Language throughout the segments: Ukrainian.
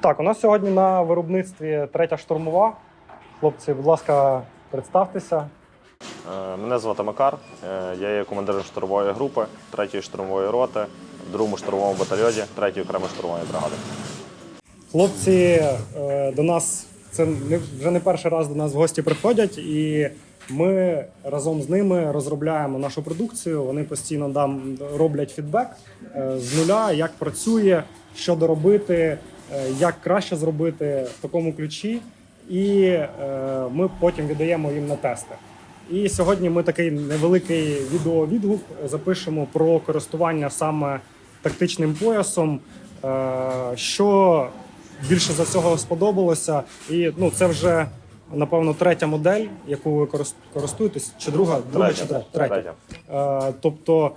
Так, у нас сьогодні на виробництві третя штурмова. Хлопці, будь ласка, представтеся. Е, Мене звати Макар. Е, Я є командиром штурмової групи 3-ї штурмової роти в 2-му штурмовому батальйоні 3-ї окремої штурмової бригади. Хлопці е, до нас це не, вже не перший раз до нас в гості приходять, і ми разом з ними розробляємо нашу продукцію. Вони постійно нам роблять фідбек з нуля, як працює, що доробити, як краще зробити в такому ключі. І е, ми потім віддаємо їм на тести. І сьогодні ми такий невеликий відеовідгук запишемо про користування саме тактичним поясом. Е, Що більше за всього сподобалося, і ну це вже напевно третя модель, яку ви користуєтесь, чи друга, друга чи третя. третя. Е, Тобто,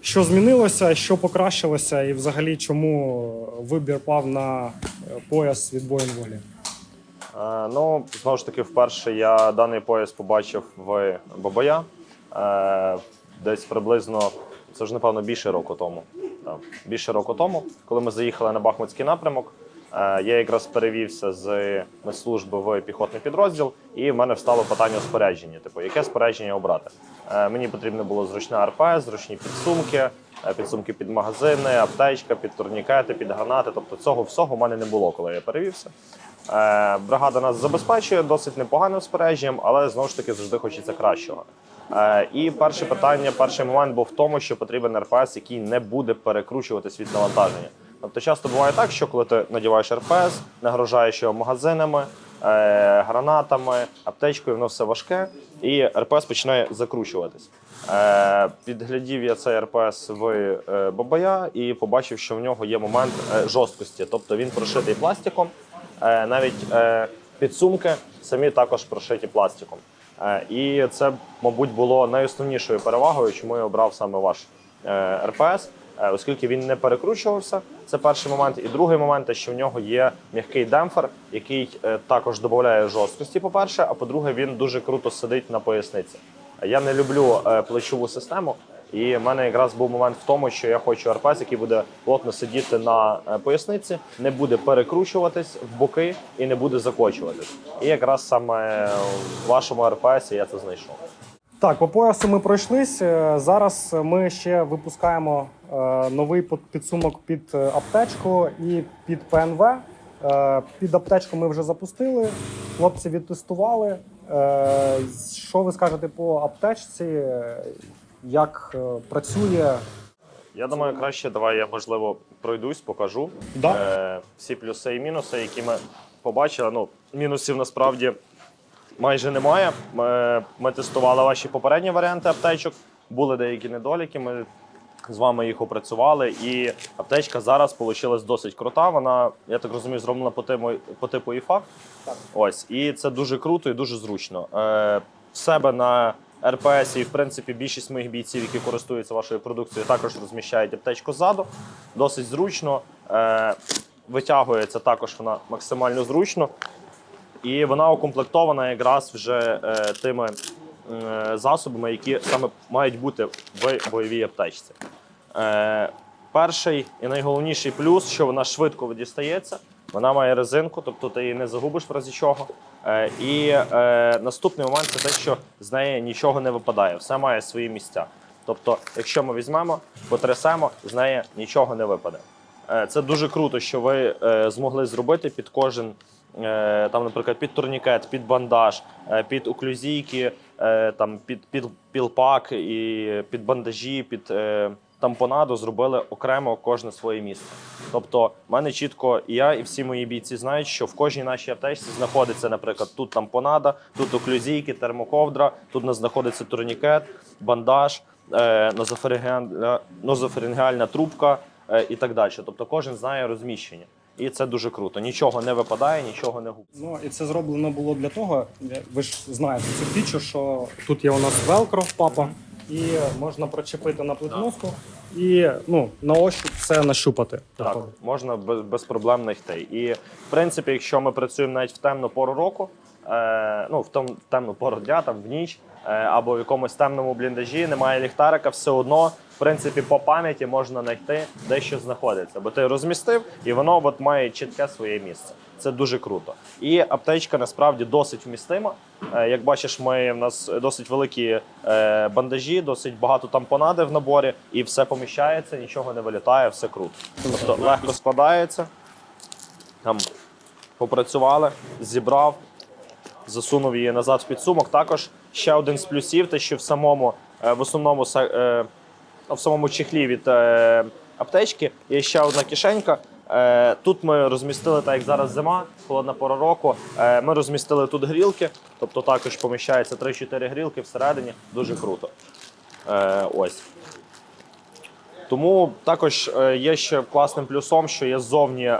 що змінилося, що покращилося, і взагалі чому вибір пав на е, пояс від волі? Е, Ну, знову ж таки, вперше я даний пояс побачив в Бабая. Е, Десь приблизно, це ж напевно більше року тому. Більше року тому, коли ми заїхали на Бахмутський напрямок, я якраз перевівся з медслужби в піхотний підрозділ, і в мене встало питання у спорядженні. Типу, яке спорядження обрати? Е, Мені потрібно було зручне РПС, зручні підсумки, е, підсумки під магазини, аптечка, під турнікети, під гранати. Тобто цього всього в мене не було, коли я перевівся. Е, Бригада нас забезпечує досить непоганим спорядженням, але знову ж таки завжди хочеться кращого. І перше питання, перший момент був в тому, що потрібен РПС, який не буде перекручуватись від навантаження. Тобто часто буває так, що коли ти надіваєш РПС, нагружаєш його магазинами, гранатами, аптечкою, воно все важке, і РПС починає закручуватись. Е, Підглядів я цей РПС в е, Бабая і побачив, що в нього є момент е, жорсткості, тобто він прошитий пластиком. Е, навіть е, підсумки самі також прошиті пластиком. Е, і це, мабуть, було найосновнішою перевагою, чому я обрав саме ваш е, РПС, е, оскільки він не перекручувався. Це перший момент. І другий момент, що в нього є м'який демпфер, який е, також додає жорсткості, по-перше, а по-друге, він дуже круто сидить на поясниці. Я не люблю е, плечову систему. І в мене якраз був момент в тому, що я хочу РПС, який буде плотно сидіти на е, поясниці, не буде перекручуватись в боки і не буде закочуватись. І якраз саме в вашому РПС я це знайшов. Так, по поясу ми пройшлись. Е, Зараз ми ще випускаємо е, новий підсумок під е, аптечку і під ПНВ. Під аптечку ми вже запустили. Хлопці відтестували. Що ви скажете по аптечці? Як працює? Я думаю, краще давай я можливо пройдусь, покажу Да. всі плюси і мінуси, які ми побачили. Ну, мінусів насправді майже немає. Ми, ми тестували ваші попередні варіанти аптечок. Були деякі недоліки. Ми з вами їх опрацювали, і аптечка зараз вийшла досить крута. Вона, я так розумію, зроблена по типу, по типу ІФАК. Ось, і це дуже круто і дуже зручно. Е, в себе на РПС і в принципі більшість моїх бійців, які користуються вашою продукцією, також розміщають аптечку ззаду. Досить зручно. Е, витягується також вона максимально зручно. І вона укомплектована якраз вже е, тими е, засобами, які саме мають бути в бойовій аптечці. Е, перший і найголовніший плюс, що вона швидко дістається. Вона має резинку, тобто ти її не загубиш в разі чого. Е, і е, наступний момент це те, що з неї нічого не випадає, все має свої місця. Тобто, якщо ми візьмемо, потрясемо, з неї нічого не випаде. Е, Це дуже круто, що ви е, змогли зробити під кожен, там, наприклад, під турнікет, під бандаж, е, під оклюзійки, е, там, під, під пілпак і під бандажі, під е, тампонаду зробили окремо кожне своє місце. Тобто, в мене чітко і я, і всі мої бійці знають, що в кожній нашій аптечці знаходиться, наприклад, тут тампонада, тут оклюзійки, термоковдра, тут у нас знаходиться турнікет, бандаж, е, нозофарингеальна, трубка е, і так далі. Тобто кожен знає розміщення. І це дуже круто. Нічого не випадає, нічого не губиться. Ну і це зроблено було для того. Ви ж знаєте цю фічу, що тут є у нас велкро, папа, і можна причепити на плитноску і ну на ощупь все нащупати. Так, Тобто, можна без, без проблем знайти. І в принципі, якщо ми працюємо навіть в темну пору року, е, ну в том темну пору дня, там в ніч, або в якомусь темному бліндажі, немає ліхтарика, все одно, в принципі, по пам'яті можна знайти, де що знаходиться. Бо ти розмістив, і воно от має чітке своє місце. Це дуже круто. І аптечка насправді досить вмістима. Е, Як бачиш, ми в нас досить великі е, бандажі, досить багато тампонади в наборі, і все поміщається, нічого не вилітає, все круто. Тобто легко складається. Там попрацювали, зібрав, засунув її назад в підсумок. Також ще один з плюсів, те, що в самому е, в основному е, в самому чехлі від е, аптечки є ще одна кишенька. Тут ми розмістили, так як зараз зима, холодна пора року. Ми розмістили тут грілки, тобто також поміщається 3-4 грілки всередині. Дуже круто. Ось. Тому також є ще класним плюсом, що є ззовні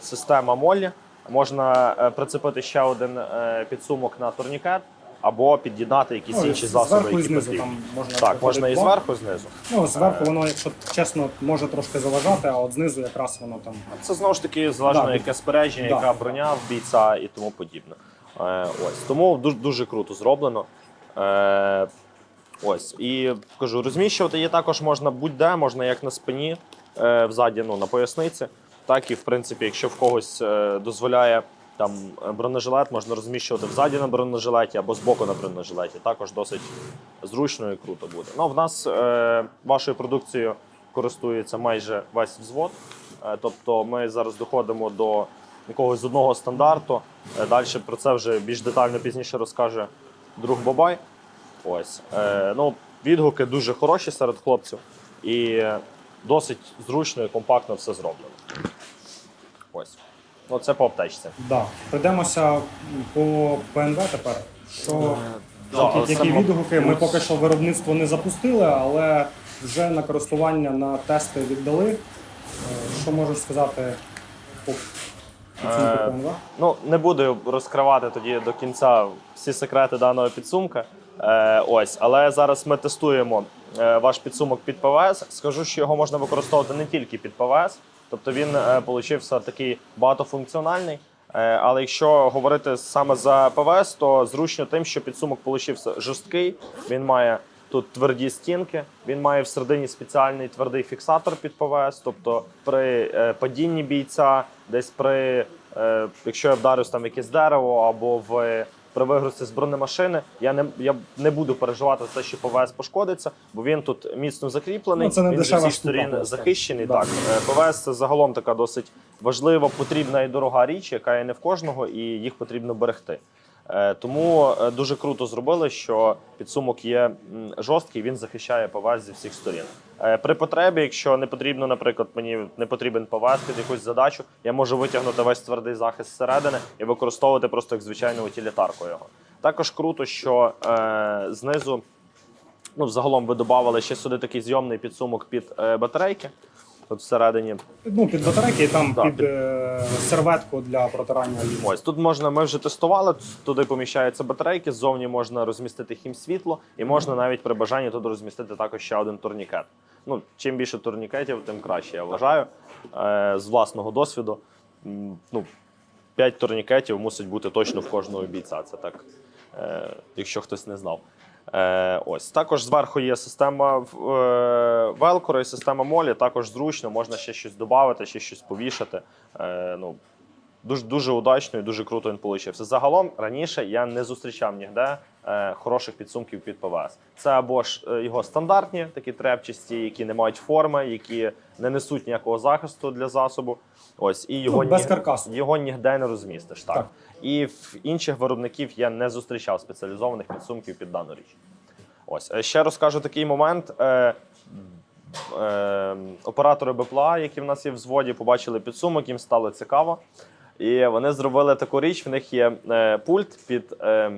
система Моллі. Можна е, прицепити ще один е, підсумок на турнікет або під'єднати якісь Ну, інші засоби, зверху і знизу потрібні. там можна Так, можна і зверху, і знизу. Ну, зверху воно, якщо чесно, може трошки заважати, а от знизу якраз воно там. Це знову ж таки залежно, Да, яке спорядження, да. яка броня в бійця і тому подібне. Е, ось тому дуже, дуже круто зроблено. Е, ось і кажу, розміщувати її також можна будь-де, можна як на спині, е, взаді, ну на поясниці, так і в принципі, якщо в когось е, дозволяє. Там е, бронежилет можна розміщувати взаді на бронежилеті або збоку на бронежилеті. Також досить зручно і круто буде. Ну, в нас е, вашою продукцією користується майже весь взвод. Е, Тобто ми зараз доходимо до якогось одного стандарту. Далі про це вже більш детально пізніше розкаже друг Бабай. Ось. Е, ну, відгуки дуже хороші серед хлопців і досить зручно і компактно все зроблено. Ось. Ну, це по аптечці. Да. Пройдемося по ПНВ тепер. Що Да, які, які відгуки? Ми поки що виробництво не запустили, але вже на користування на тести віддали. Е, Що можеш сказати по підсумку Е, ПНВ? Ну, не буду розкривати тоді до кінця всі секрети даного підсумка. Е, ось, але зараз ми тестуємо е, ваш підсумок під ПВС. Скажу, що його можна використовувати не тільки під ПВС, тобто він е, получився такий багатофункціональний. Е, але якщо говорити саме за ПВС, то зручно тим, що підсумок получився жорсткий. Він має тут тверді стінки, він має всередині спеціальний твердий фіксатор під ПВС. Тобто при е, падінні бійця, десь при якщо я вдарюсь там якесь дерево або в при вигрузці з бронемашини, я не я не буду переживати за те, що ПВС пошкодиться, бо він тут міцно закріплений. Ну, це не він з усіх сторін просто. захищений. Да. Так, Е, ПВС це загалом така досить важлива, потрібна і дорога річ, яка є не в кожного, і їх потрібно берегти. Е, Тому е, дуже круто зробили, що підсумок є жорсткий, він захищає ПВС зі всіх сторін. Е, При потребі, якщо не потрібно, наприклад, мені не потрібен ПВС під якусь задачу, я можу витягнути весь твердий захист зсередини і використовувати просто як звичайну утилітарку його. Також круто, що е, знизу ну, взагалом ви додавали ще сюди такий зйомний підсумок під е, батарейки. Тут всередині Ну, під батарейки і там Да, під, під- е, серветку для протирання лінз. Ось тут можна, ми вже тестували. Туди поміщаються батарейки, ззовні можна розмістити хімсвітло, і можна навіть при бажанні тут розмістити також ще один турнікет. Ну, чим більше турнікетів, тим краще, я вважаю. Е, з власного досвіду. м, Ну, 5 турнікетів мусить бути точно в кожного бійця. Це так, е, якщо хтось не знав. Е, ось також зверху є система е, велкору і система молі. Також зручно, можна ще щось додати, ще щось повішати. Е, ну, Дуже дуже удачно і дуже круто він получився. Загалом раніше я не зустрічав ніде е, хороших підсумків під ПВС. Це або ж е, його стандартні, такі трепчасті, які не мають форми, які не несуть ніякого захисту для засобу. Ось і його Ну, без ні- каркасу. його ніде не розмістиш. Так. Так. І в інших виробників я не зустрічав спеціалізованих підсумків під дану річ. Ось Е, ще розкажу такий момент. Е, е, оператори БПЛА, які в нас є в взводі, побачили підсумок, їм стало цікаво. І вони зробили таку річ. В них є е, пульт під е,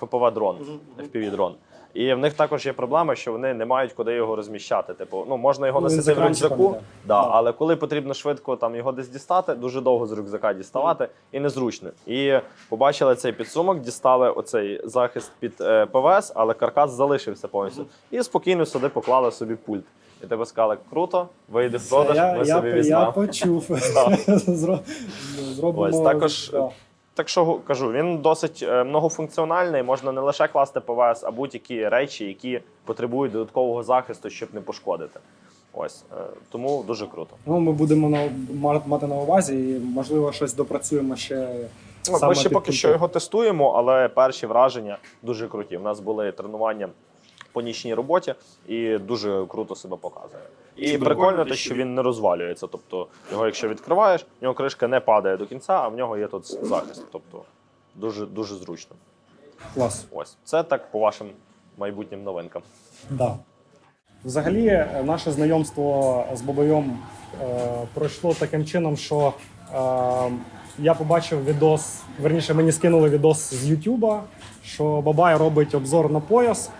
ФПВ-дрон, FPV-дрон. І в них також є проблема, що вони не мають куди його розміщати. Типу, ну можна його Ну, носити в рюкзаку, да, але коли потрібно швидко там його десь дістати, дуже довго з рюкзака діставати і незручно. І побачили цей підсумок, дістали оцей захист під е, ПВС, але каркас залишився повністю. І спокійно сюди поклали собі пульт. І тебе сказали, круто, вийди в продаж, ми я, собі я візьмемо. почув. Зро- Зробимо. Ось також да. Так що кажу, він досить е, многофункціональний, можна не лише класти ПВС, а будь-які речі, які потребують додаткового захисту, щоб не пошкодити. Ось е, тому дуже круто. Ну, ми будемо на, мати на увазі і, можливо, щось допрацюємо ще. Ну, Ми ще поки що його тестуємо, але перші враження дуже круті. У нас були тренування по нічній роботі і дуже круто себе показує. І прикольно те, що він не розвалюється. Тобто, його, якщо відкриваєш, в нього кришка не падає до кінця, а в нього є тут захист. Тобто дуже дуже зручно. Клас. Ось це так по вашим майбутнім новинкам. Да. Взагалі, е, наше знайомство з Бабайом е, пройшло таким чином, що е, я побачив відос, верніше мені скинули відос з Ютуба, що Бабай робить обзор на пояс.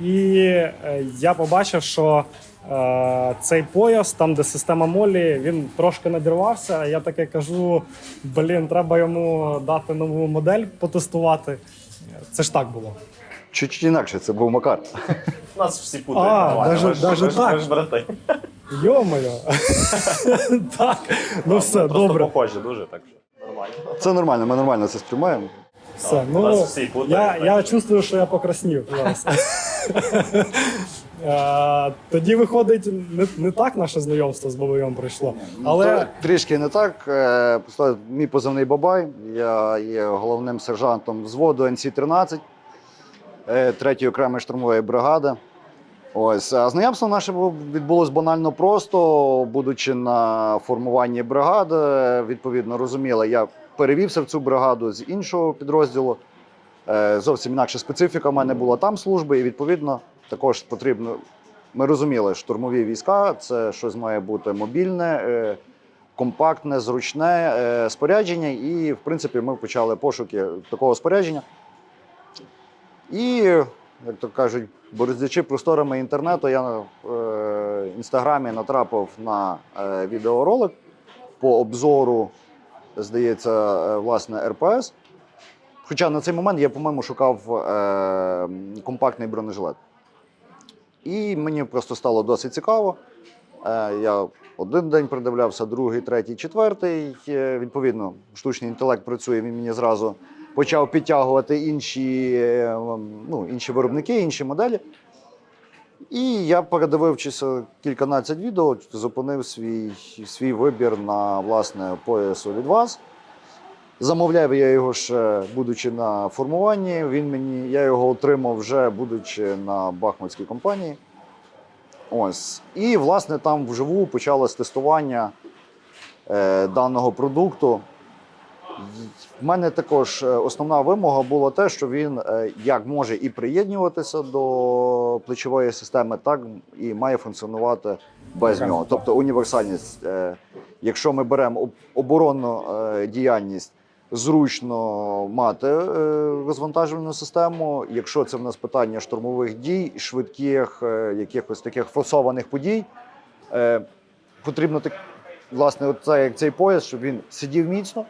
І е, я побачив, що е, цей пояс, там, де система Молі, він трошки надірвався. Я таке кажу: блін, треба йому дати нову модель потестувати. Це ж так було. Чуть інакше, це був Макар. Нас всі путають. Брати. Йо-моє. так, ну все, Просто добре. похожі дуже так що нормально. Це нормально, ми нормально це сприймаємо. Все, ну, всі я, путають, я чувствую, що я покраснів зараз. Е, Тоді виходить, не, не так наше знайомство з Бабайом прийшло. Але То трішки не так. Е, просто Мій позивний Бабай. Я є головним сержантом взводу НС-13 е, 3-ї окремої штурмової бригади. Ось а знайомство наше було- відбулось банально просто, будучи на формуванні бригади, відповідно розуміли, я перевівся в цю бригаду з іншого підрозділу. Е, Зовсім інакша специфіка в мене була там служби, і відповідно також потрібно. Ми розуміли, штурмові війська це щось має бути мобільне, е, компактне, зручне е, спорядження. І, в принципі, ми почали пошуки такого спорядження. І, як то кажуть, боротьбичи просторами інтернету, я е, інстаграмі натрапив на відеоролик по обзору, здається, власне, РПС. Хоча на цей момент я, по-моєму, шукав е, компактний бронежилет. І мені просто стало досить цікаво. Е, я один день придивлявся, другий, третій, четвертий. Е, Відповідно, штучний інтелект працює, він мені зразу почав підтягувати інші, е, ну, інші виробники, інші моделі. І я, передивившися кільканадцять відео, зупинив свій, свій вибір на власне поясу від вас. Замовляв я його ще, будучи на формуванні. Він мені, я його отримав вже будучи на Бахмутській компанії. Ось. І, власне, там вживу почалось тестування е, даного продукту. В мене також е, основна вимога була те, що він е, як може і приєднуватися до плечової системи, так і має функціонувати без нього. Тобто універсальність. Е, Якщо ми беремо оборонну е, діяльність, зручно мати е, розвантажувальну систему. Якщо це в нас питання штурмових дій, швидких, е, якихось таких форсованих подій, е, потрібно так, власне, от це, як цей пояс, щоб він сидів міцно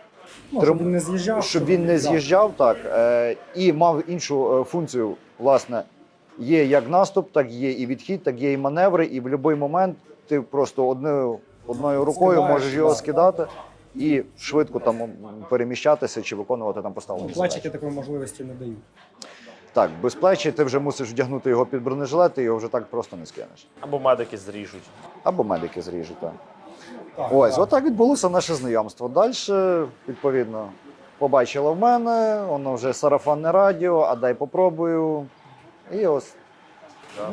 ну, щоб він не з'їжджав. щоб він не з'їжджав так е, і мав іншу функцію. Власне, є як наступ, так є і відхід, так є і маневри. І в будь-який момент ти просто одною, одною рукою Скидаєш, можеш його да. скидати і швидко там переміщатися чи виконувати там поставлені Ну, задачі. Такої можливості не дають. Так, без плечі ти вже мусиш вдягнути його під бронежилет, і його вже так просто не скинеш. Або медики зріжуть. Або медики зріжуть. Так. Так, Ось, так. отак відбулося наше знайомство. Далі, відповідно, побачила в мене, воно вже сарафанне радіо, а дай попробую. І ось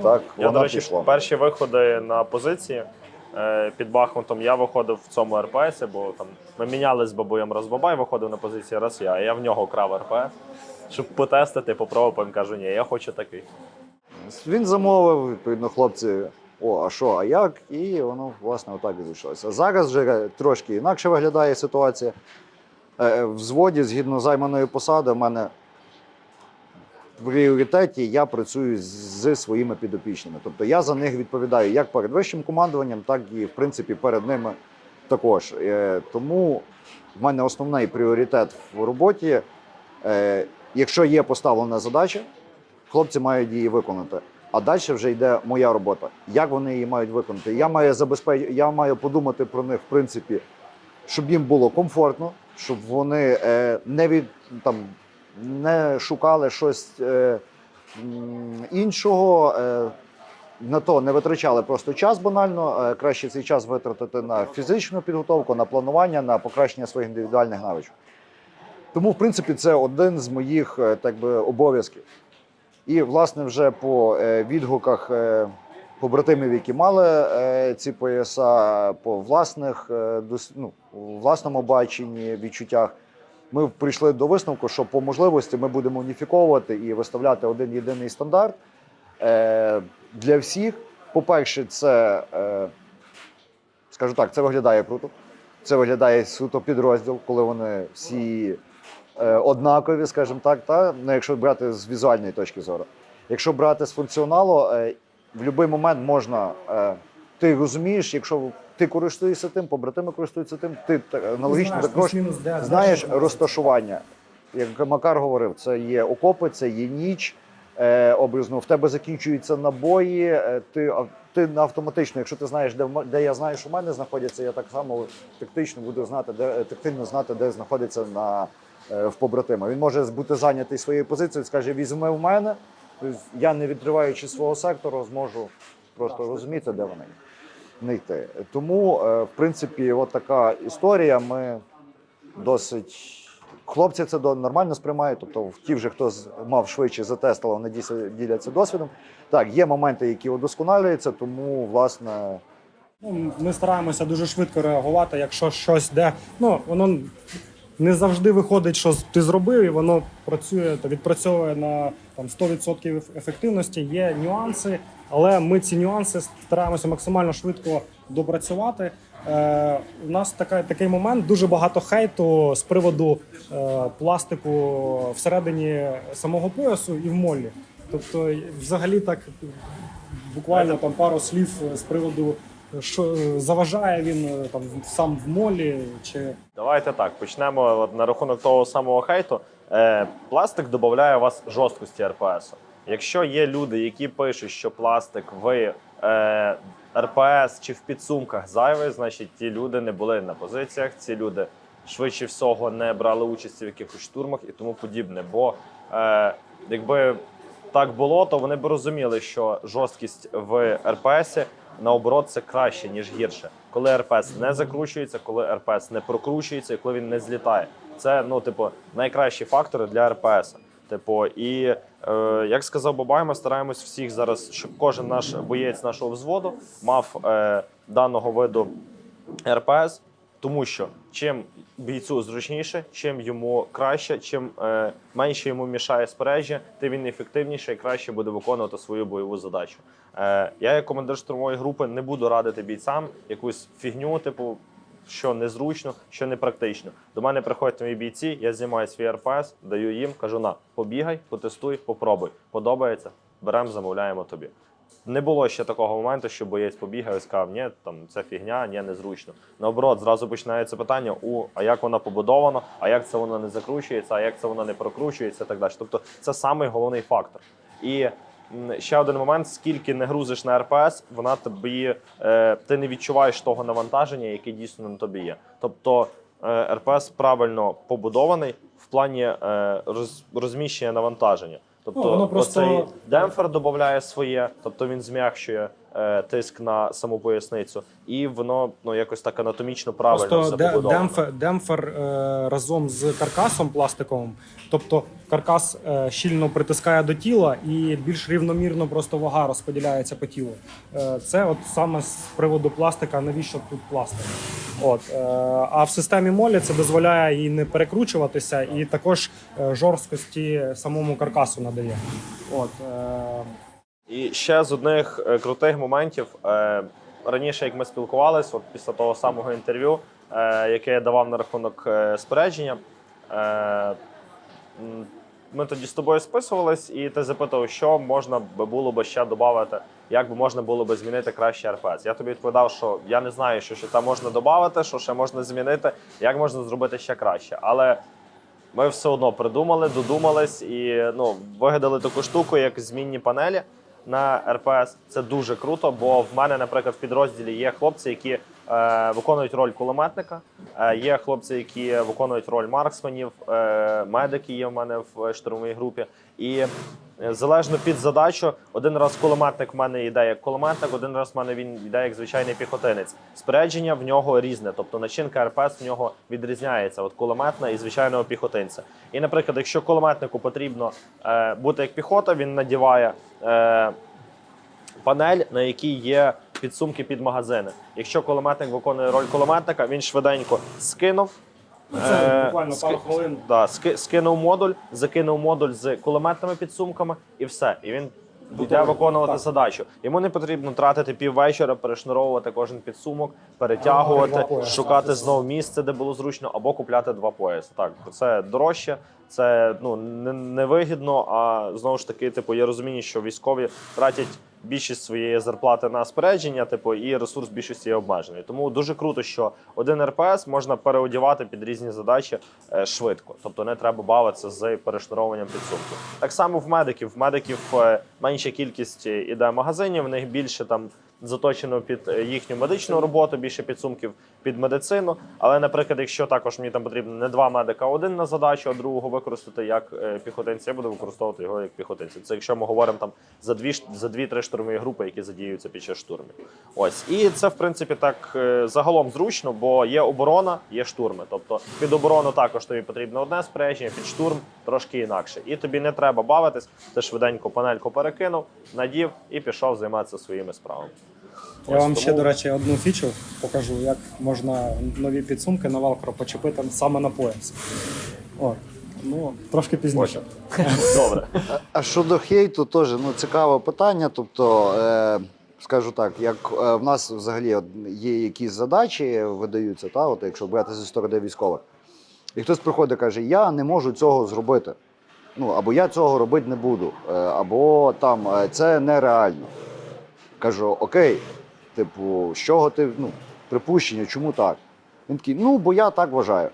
так, Я, воно до речі, пішло. перші виходи на позиції під Бахмутом я виходив в цьому РПСі, бо там ми міняли з бабоєм раз бабай, виходив на позиції раз я, а я в нього крав РПС. Щоб потестити, попробувати, він кажу, ні, я хочу такий. Він замовив, відповідно, хлопці. О, а що, а як? І воно, власне, отак і зійшлося. Зараз вже трошки інакше виглядає ситуація. Е, В взводі, згідно займаної посади, в мене пріоритеті я працюю зі своїми підопічними. Тобто я за них відповідаю як перед вищим командуванням, так і, в принципі, перед ними також. Е, Тому в мене основний пріоритет в роботі. е, Якщо є поставлена задача, хлопці мають її виконати. А далі вже йде моя робота. Як вони її мають виконати? Я маю забезпеч... я маю подумати про них, в принципі, щоб їм було комфортно, щоб вони е, не від там не шукали щось е, іншого. Е, на то не витрачали просто час банально. е, Краще цей час витратити на фізичну підготовку, на планування, на покращення своїх індивідуальних навичок. Тому, в принципі, це один з моїх е, так би, обов'язків. І, власне, вже по е, відгуках побратимів, які мали ці пояса, по власних, ну, власному баченні, відчуттях, ми прийшли до висновку, що по можливості ми будемо уніфіковувати і виставляти один єдиний стандарт е, для всіх. По-перше, це, е, скажу так, це виглядає круто. Це виглядає суто підрозділ, коли вони всі е, однакові, скажімо так, та? Ну, якщо брати з візуальної точки зору. Якщо брати з функціоналу, в будь-який момент можна. Ти розумієш, якщо ти користуєшся тим, побратими користуються тим, ти аналогічно Знаєш, також де- де знаєш що розташування. Як Макар говорив, це є окопи, це є ніч. Е, образно, в тебе закінчуються набої. Е, ти, ти автоматично, якщо ти знаєш, де, де я знаю, що в мене знаходяться, я так само тактично буду знати, де е, тактильно знати, де знаходиться на е, в побратима. Він може бути зайнятий своєю позицією, скаже: візьми в мене. Я не відриваючи свого сектору, зможу просто розуміти, де вони не йти. Тому, е, в принципі, от така історія. Ми досить. Хлопці це нормально сприймають, тобто ті вже, хто мав швидше затестили, вони діляться досвідом. Так, є моменти, які удосконалюються, тому власне Ну, ми стараємося дуже швидко реагувати, якщо щось де. Ну, воно не завжди виходить, що ти зробив, і воно працює та відпрацьовує на там, 100% ефективності. Є нюанси, але ми ці нюанси стараємося максимально швидко допрацювати. Е, у нас така, такий момент, дуже багато хейту з приводу е, пластику всередині самого поясу і в молі. Тобто, взагалі так буквально там пару слів з приводу, що е, заважає він е, там сам в молі, чи Давайте так почнемо на рахунок того самого хейту. Е, пластик додає вас жорсткості РПС. Якщо є люди, які пишуть, що пластик в РПС чи в підсумках зайвий, значить ті люди не були на позиціях. Ці люди швидше всього не брали участі в якихось штурмах і тому подібне. Бо якби так було, то вони б розуміли, що жорсткість в РПС наоборот це краще ніж гірше. Коли РПС не закручується, коли РПС не прокручується, і коли він не злітає. Це ну, типу, найкращі фактори для РПС. Типу, і е, як сказав Бабай, ми стараємось всіх зараз, щоб кожен наш боєць нашого взводу мав е, даного виду РПС, тому що чим бійцю зручніше, чим йому краще, чим е, менше йому мішає спорядження, тим він ефективніше і краще буде виконувати свою бойову задачу. Е, я, як командир штурмової групи, не буду радити бійцям якусь фігню, типу. Що незручно, що непрактично. До мене приходять мої бійці, я знімаю свій РПС, даю їм, кажу: на, побігай, потестуй, попробуй. Подобається, беремо, замовляємо тобі. Не було ще такого моменту, що боєць побігав і сказав, ні, там це фігня, ні, незручно. Наоборот, зразу починається питання: у а як вона побудована, а як це вона не закручується, а як це вона не прокручується, і так далі. Тобто це самий головний фактор. І ще один момент: скільки не грузиш на РПС, вона тобі е, ти не відчуваєш того навантаження, яке дійсно на тобі є. Тобто е, РПС правильно побудований в плані е, роз, розміщення навантаження. Тобто Ну, просто- оцей демпфер додає своє, тобто він зм'якшує тиск на саму поясницю, і воно ну якось так анатомічно правильно просто все побудовано. демпфер, демпфер е, разом з каркасом пластиковим. Тобто каркас е, щільно притискає до тіла і більш рівномірно просто вага розподіляється по тілу. Е, це от саме з приводу пластика, навіщо тут пластик. От, е, а в системі молі це дозволяє їй не перекручуватися, і також е, жорсткості самому каркасу надає. От, е, І ще з одних е, крутих моментів. Е, раніше, як ми спілкувалися, от після того самого інтерв'ю, е, яке я давав на рахунок спорядження, ми тоді з тобою списувались, і ти запитав, що можна було би ще додати, як би можна було би змінити краще РПС. Я тобі відповідав, що я не знаю, що ще там можна додати, що ще можна змінити, як можна зробити ще краще. Але ми все одно придумали, додумались і ну, вигадали таку штуку, як змінні панелі. На РПС. Це дуже круто, бо в мене, наприклад, в підрозділі є хлопці, які е, виконують роль кулеметника, е, є хлопці, які виконують роль марксменів, е, медики є в мене в штурмовій групі. І залежно під задачу, один раз кулеметник в мене йде як кулеметник, один раз в мене він йде як звичайний піхотинець. Спорядження в нього різне, тобто начинка РПС в нього відрізняється від кулеметна і звичайного піхотинця. І, наприклад, якщо кулеметнику потрібно е, бути як піхота, він надіває. Е, панель, на якій є підсумки під магазини. Якщо кулеметник виконує роль кулеметника, він швиденько скинув. Це е, буквально пару хвилин. Да, ски- скинув модуль, закинув модуль з кулеметними підсумками, і все. І він йде виконувати Так. задачу. Йому не потрібно тратити піввечора, перешнуровувати кожен підсумок, перетягувати, Два шукати знову місце, де було зручно, або купляти два пояси. Так, це дорожче, це ну не- невигідно. А знову ж таки, типу, є розуміння, що військові тратять більшість своєї зарплати на спорядження, типу, і ресурс більшості є обмежений. Тому дуже круто, що один РПС можна переодівати під різні задачі е, швидко. Тобто не треба бавитися з перешнурованням підсумків. Так само в медиків. В медиків е, менша кількість е, іде магазинів, в них більше там заточено під е, їхню медичну роботу, більше підсумків під медицину. Але, наприклад, якщо також мені там потрібно не два медика, а один на задачу, а другого використати як е, піхотинця, я буду використовувати його як піхотинця. Це якщо ми говоримо там за дві за дві-три штурмові групи, які задіюються під час штурмів. Ось і це в принципі так е, загалом зручно, бо є оборона, є штурми. Тобто під оборону також тобі потрібно одне спорядження, під штурм трошки інакше. І тобі не треба бавитись, ти швиденько панельку перекинув, надів і пішов займатися своїми справами. Я Ось вам тому- ще, до речі, одну фічу покажу, як можна нові підсумки на Velcro почепити саме на пояс. От. Ну, трошки пізніше. Добре. А щодо хейту, теж ну, цікаве питання. Тобто, е, скажу так, як е, в нас взагалі є якісь задачі, видаються, та, от, якщо брати зі сторони військових, і хтось приходить і каже, я не можу цього зробити. Ну, або я цього робити не буду, е, або там е, це нереально. Кажу, окей, типу, з чого ти ну, припущення, чому так? Він такий, ну, бо я так вважаю.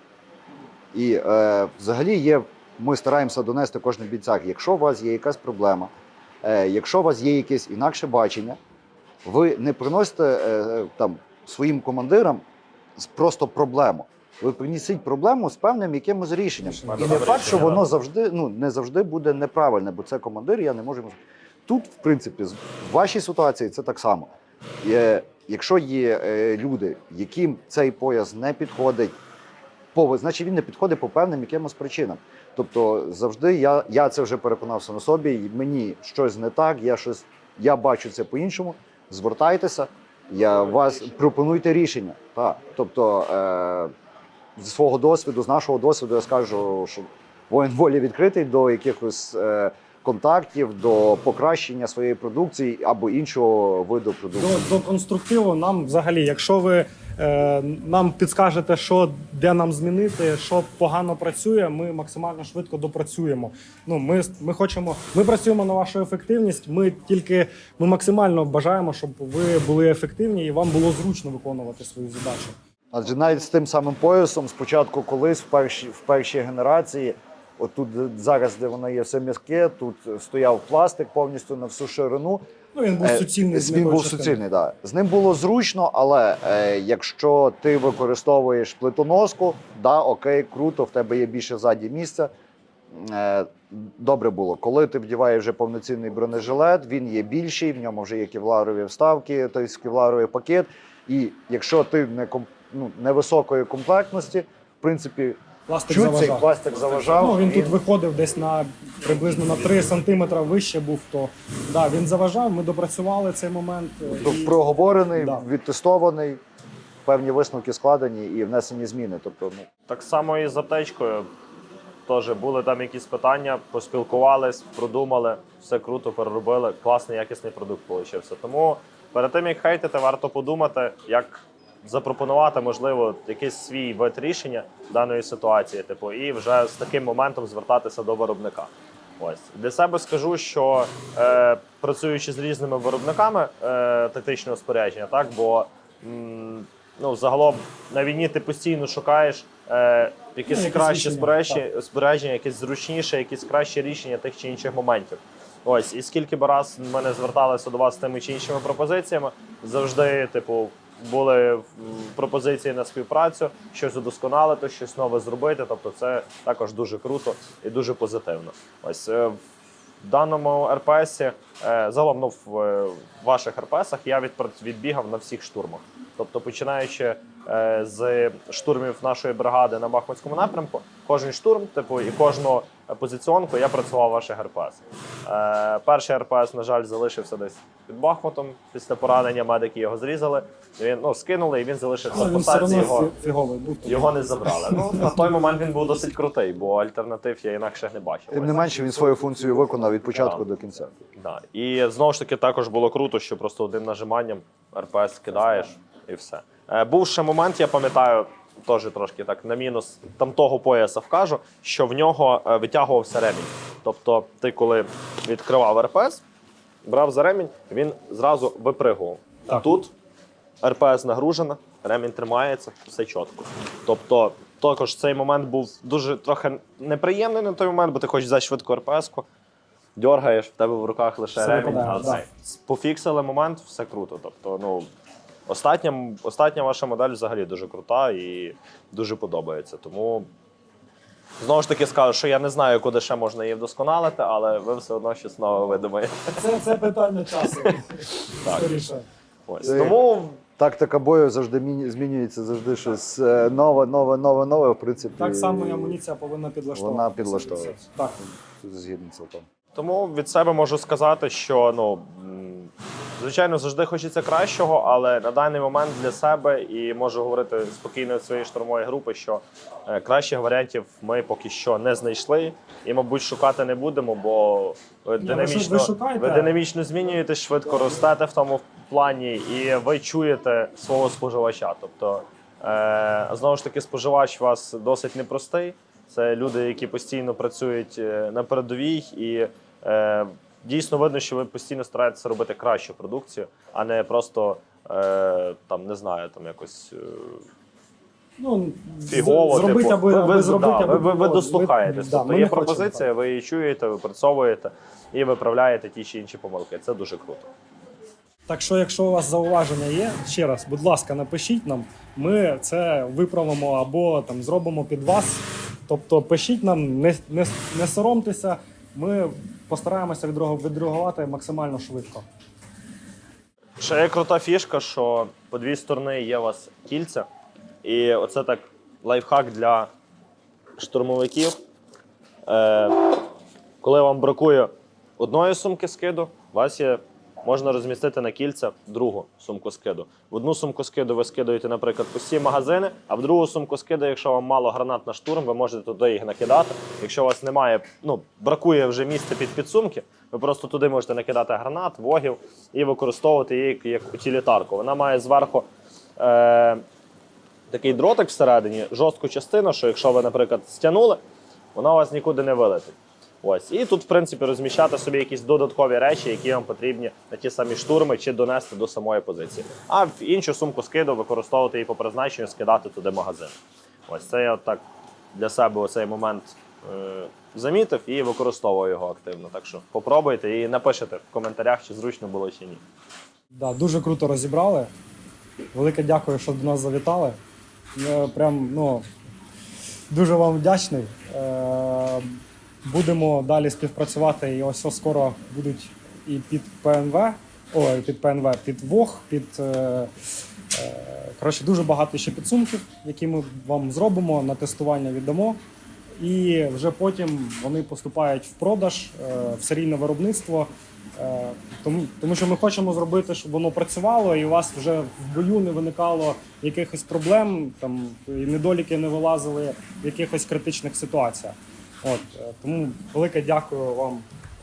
І е, взагалі є, ми стараємося донести кожним бійцях, якщо у вас є якась проблема, е, якщо у вас є якесь інакше бачення, ви не приносите е, там своїм командирам просто проблему. Ви принесіть проблему з певним якимось рішенням. І не факт, що воно завжди ну не завжди буде неправильне, бо це командир, я не можу. Тут, в принципі, в вашій ситуації це так само. Є, якщо є е, люди, яким цей пояс не підходить, по, значить він не підходить по певним якимось причинам. Тобто завжди я, я це вже переконався на собі, і мені щось не так, я щось я бачу це по-іншому. Звертайтеся, я вас пропонуйте рішення. Так. Тобто е, зі свого досвіду, з нашого досвіду, я скажу, що воїн волі відкритий до якихось е, контактів, до покращення своєї продукції або іншого виду продукції. До, до конструктиву нам взагалі, якщо ви е, нам підскажете, що де нам змінити, що погано працює, ми максимально швидко допрацюємо. Ну, ми, ми хочемо, ми працюємо на вашу ефективність. Ми тільки ми максимально бажаємо, щоб ви були ефективні і вам було зручно виконувати свою задачу. Адже навіть з тим самим поясом, спочатку колись в першій, в першій генерації, отут зараз, де воно є все м'яке, тут стояв пластик повністю на всю ширину. Ну він був Е, суцільний. з Він був суцільний, так. З ним було зручно, але е, якщо ти використовуєш плитоноску, да, окей, круто, в тебе є більше ззаді місця. Е, добре було. Коли ти вдіваєш вже повноцінний бронежилет, він є більший, в ньому вже є кевларові вставки, тобто кевларовий пакет. І якщо ти не, ну, невисокої комплектності, в принципі, Пластик чуть цей заважав. пластик заважав. Ну, він і- тут виходив десь на приблизно на 3 сантиметри вище був. То да, він заважав. Ми допрацювали цей момент. Тобто і- проговорений, Да. відтестований, певні висновки складені і внесені зміни. Тобто, ну, Так само і з аптечкою. Теж були там якісь питання, поспілкувались, продумали, все круто переробили. Класний, якісний продукт вийшов. Тому перед тим як хейтити, варто подумати, як запропонувати, можливо, якийсь свій вид рішення даної ситуації, типу, і вже з таким моментом звертатися до виробника. Ось для себе скажу, що е, працюючи з різними виробниками е, тактичного спорядження, так бо м, ну загалом на війні ти постійно шукаєш е, якесь Ну, якісь краще спорядження, спорядження, якесь зручніше, якісь кращі рішення тих чи інших моментів. Ось, і скільки б раз ми не зверталися до вас з тими чи іншими пропозиціями, завжди, типу, були пропозиції на співпрацю, щось удосконалити, щось нове зробити. Тобто, це також дуже круто і дуже позитивно. Ось е, в даному РПСі, е, загалом ну, в е, ваших РПСах я відбігав на всіх штурмах. Тобто, починаючи з штурмів нашої бригади на Бахмутському напрямку, кожен штурм, типу, і кожну позиціонку я працював в ваших РПС. Е, перший РПС, на жаль, залишився десь під Бахмутом. Після поранення медики його зрізали. Він ну, скинули, і він залишився в посадці. Його, фіговий був. його не забрали. Ну, на той момент він був досить крутий, бо альтернатив я інакше не бачив. Тим не менше, він свою функцію виконав від початку Так. до кінця. Да. І знову ж таки також було круто, що просто одним нажиманням РПС кидаєш і все. Е, був ще момент, я пам'ятаю, теж трошки так на мінус там того пояса вкажу, що в нього е, витягувався ремінь. Тобто, ти коли відкривав РПС, брав за ремінь, він зразу випригував. А Так. тут РПС нагружена, ремінь тримається, все чітко. Тобто, також цей момент був дуже трохи неприємний на той момент, бо ти хочеш взяти швидку РПС-ку, дергаєш, в тебе в руках лише Все ремінь. випадає, А да. Пофіксили момент, все круто. Тобто, ну, остатня, остатня ваша модель взагалі дуже крута і дуже подобається. Тому знову ж таки скажу, що я не знаю, куди ще можна її вдосконалити, але ви все одно щось нове видумаєте. Це, це питання часу. Так. Ось. Тому Тактика бою завжди міні- змінюється, завжди щось е, нове, нове, нове, нове. В принципі, Так само і амуніція повинна підлаштовуватися. Вона підлаштовується. Так. згідно цілком. Тому від себе можу сказати, що ну м, звичайно завжди хочеться кращого, але на даний момент для себе і можу говорити спокійно від своєї штурмової групи, що е, кращих варіантів ми поки що не знайшли і, мабуть, шукати не будемо, бо ви ви динамічно, ви ви динамічно змінюєтесь, швидко ростете в тому плані, і ви чуєте свого споживача. Тобто, е, знову ж таки, споживач у вас досить непростий. Це люди, які постійно працюють е, на передовій, і дійсно видно, що ви постійно стараєтеся робити кращу продукцію, а не просто е, там не знаю, там якось. е, Ну, Фігово, зробити, типу, аби, ви, аби ви, зробити, да, аби ви, ви, ви дослухаєтесь. да, тобто є пропозиція, ви її чуєте, випрацьовуєте і виправляєте ті чи інші помилки. Це дуже круто. Так що, якщо у вас зауваження є, ще раз, будь ласка, напишіть нам. Ми це виправимо або там зробимо під вас. Тобто пишіть нам, не, не, не соромтеся. Ми постараємося відреагу- відреагувати максимально швидко. Ще є крута фішка, що по дві сторони є у вас кільця. І оце так лайфхак для штурмовиків. Е, коли вам бракує одної сумки скиду, у вас є, можна розмістити на кільця другу сумку скиду. В одну сумку скиду ви скидуєте, наприклад, пусті магазини, а в другу сумку скиду, якщо вам мало гранат на штурм, ви можете туди їх накидати. Якщо у вас немає, ну, бракує вже місця під підсумки, ви просто туди можете накидати гранат, вогів і використовувати її як утилітарку. Вона має зверху. Е, такий дротик всередині, жорстку частину, що якщо ви, наприклад, стягнули, вона у вас нікуди не вилетить. Ось. І тут, в принципі, розміщати собі якісь додаткові речі, які вам потрібні на ті самі штурми чи донести до самої позиції. А в іншу сумку скиду використовувати її по призначенню, скидати туди магазин. Ось це я так для себе оцей момент е, замітив і використовую його активно. Так що попробуйте і напишете в коментарях, чи зручно було чи ні. Да, дуже круто розібрали. Велике дякую, що до нас завітали. Прям ну, дуже вам вдячний. Е, будемо далі співпрацювати. І ось скоро будуть і під ПНВ, ой, під ПНВ, під ВОГ, під. Е, е, коротше, дуже багато ще підсумків, які ми вам зробимо, на тестування віддамо. І вже потім вони поступають в продаж, е, в серійне виробництво. Е, Тому, тому що ми хочемо зробити, щоб воно працювало, і у вас вже в бою не виникало якихось проблем, там і недоліки не вилазили в якихось критичних ситуаціях. От е, тому велике дякую вам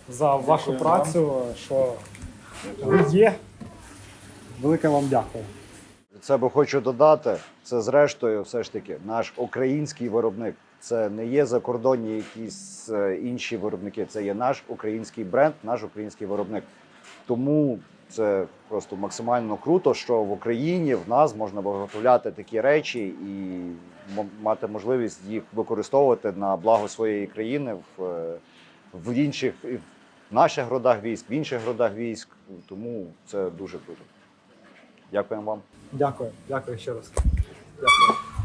за вашу вам. працю, що ви є. Велике вам дякую. Від себе хочу додати, це зрештою, все ж таки, наш український виробник. Це не є закордонні якісь е, інші виробники. Це є наш український бренд, наш український виробник. Тому це просто максимально круто, що в Україні в нас можна виготовляти такі речі і мати можливість їх використовувати на благо своєї країни в, е, в інших в наших родах військ, в інших родах військ. Тому це дуже круто. Дякуємо вам. Дякую, дякую ще раз. Дякую.